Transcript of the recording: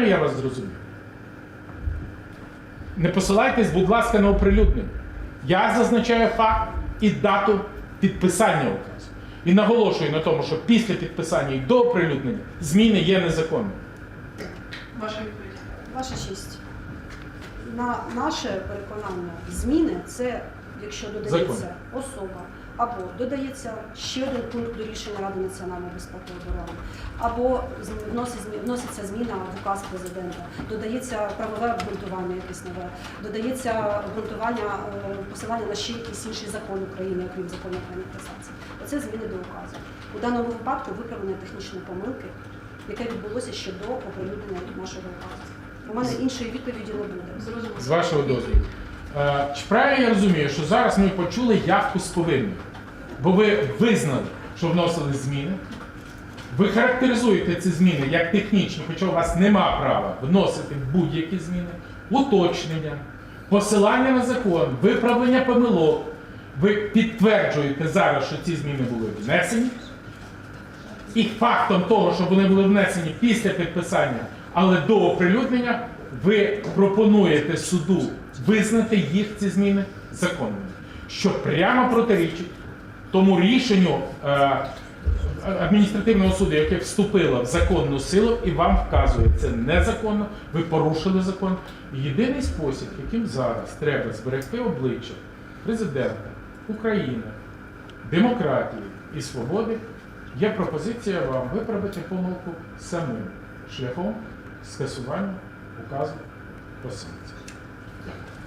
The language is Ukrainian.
правильно я вас зрозумів? Не посилайтесь, будь ласка, на оприлюднення. Я зазначаю факт і дату підписання указу. І наголошую на тому, що після підписання і до оприлюднення зміни є незаконними. Ваша відповідь. Ваша честь. На наше переконання, зміни це якщо додається Закон. особа, або додається ще один пункт до рішення Ради національної безпеки і оборони, або вноситься зміна в указ президента, додається правове обґрунтування якесь нове, додається обґрунтування е, посилання на ще якийсь інший закон України, окрім закону про інкасації. Оце зміни до указу. У даному випадку виправлення технічної помилки, яке відбулося ще до оприлюднення нашого указу. У мене іншої відповіді не буде. Зрозуміло. З вашого дозволу. Е, Чи правильно я розумію, що зараз ми почули явку з повинним? Бо ви визнали, що вносили зміни. Ви характеризуєте ці зміни як технічні, хоча у вас нема права вносити будь-які зміни, уточнення, посилання на закон, виправлення помилок. Ви підтверджуєте зараз, що ці зміни були внесені. І фактом того, що вони були внесені після підписання, але до оприлюднення, ви пропонуєте суду визнати їх ці зміни законними, що прямо протирічить тому рішенню е, адміністративного суду, яке вступило в законну силу і вам вказує, це незаконно, ви порушили закон. Єдиний спосіб, яким зараз треба зберегти обличчя президента України, демократії і свободи, є пропозиція вам виправити помилку самим шляхом скасування указу про санкції. Yeah.